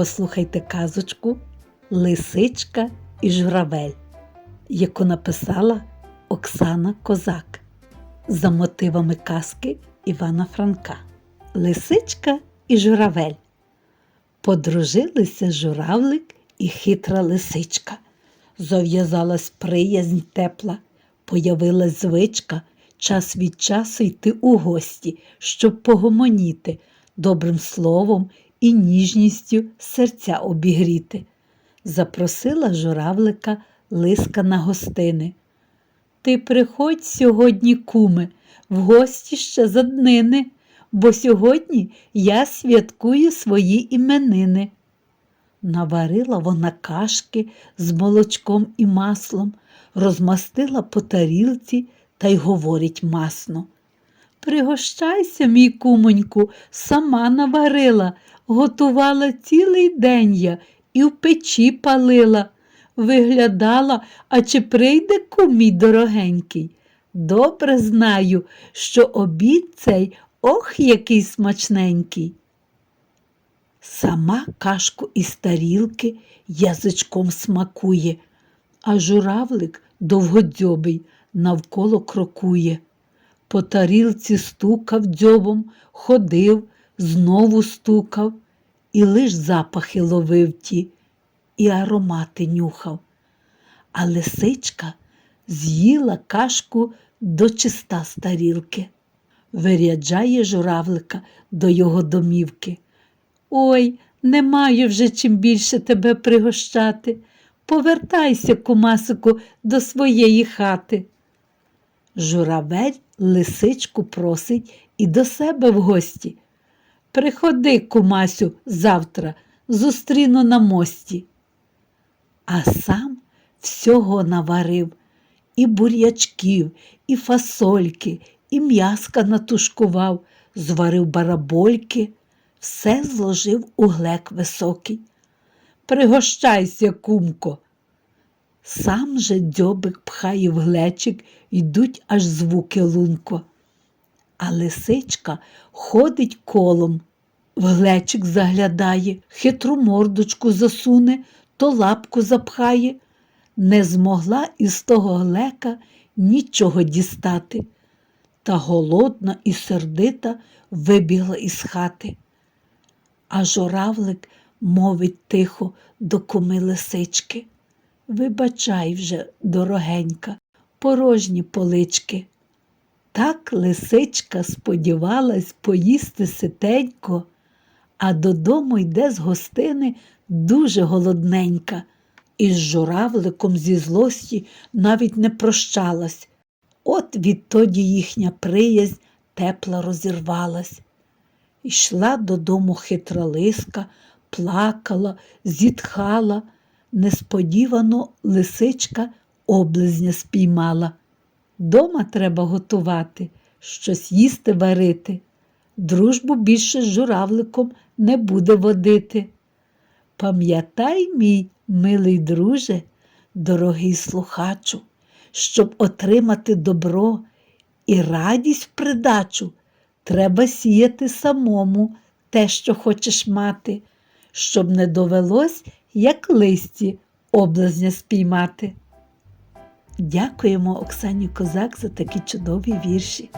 Послухайте казочку Лисичка і журавель, яку написала Оксана Козак за мотивами казки Івана Франка. Лисичка і журавель. Подружилися журавлик і хитра лисичка. Зав'язалась приязнь тепла, появилась звичка час від часу йти у гості, щоб погомоніти, добрим словом і ніжністю серця обігріти. Запросила журавлика лиска на гостини. Ти приходь сьогодні, куме, в гості ще за днини, бо сьогодні я святкую свої іменини. Наварила вона кашки з молочком і маслом, розмастила по тарілці та й говорить масно. Пригощайся, мій кумоньку, сама наварила, готувала цілий день я і в печі палила. Виглядала, а чи прийде кум мій дорогенький. Добре знаю, що обід цей ох, який смачненький. Сама кашку із тарілки язичком смакує, а журавлик довгодзьобий навколо крокує. По тарілці стукав дзьобом, ходив, знову стукав, і лиш запахи ловив ті, і аромати нюхав. А лисичка з'їла кашку до чиста з тарілки, виряджає журавлика до його домівки. Ой, не маю вже чим більше тебе пригощати. Повертайся, кумасику, до своєї хати. Журавель лисичку просить і до себе в гості. Приходи, кумасю, завтра, зустріну на мості. А сам всього наварив і бурячків, і фасольки, і м'яска натушкував, зварив барабольки, все зложив у глек високий. Пригощайся, кумко. Сам же дзьобик пхає в глечик, йдуть аж звуки лунко. А лисичка ходить колом, в глечик заглядає, хитру мордочку засуне, то лапку запхає. Не змогла із того глека нічого дістати. Та голодна і сердита вибігла із хати. А журавлик мовить тихо до куми лисички. Вибачай вже, дорогенька, порожні полички. Так лисичка сподівалась поїсти ситенько, а додому йде з гостини дуже голодненька, і з журавликом зі злості навіть не прощалась. От відтоді їхня приязнь тепла розірвалась. Йшла додому хитра лиска, плакала, зітхала. Несподівано лисичка облизня спіймала. Дома треба готувати, щось їсти варити. Дружбу більше з журавликом не буде водити. Пам'ятай, мій милий друже, дорогий слухачу, щоб отримати добро і радість в придачу, треба сіяти самому те, що хочеш мати, щоб не довелось, як листі, облазня спіймати. Дякуємо Оксані Козак за такі чудові вірші.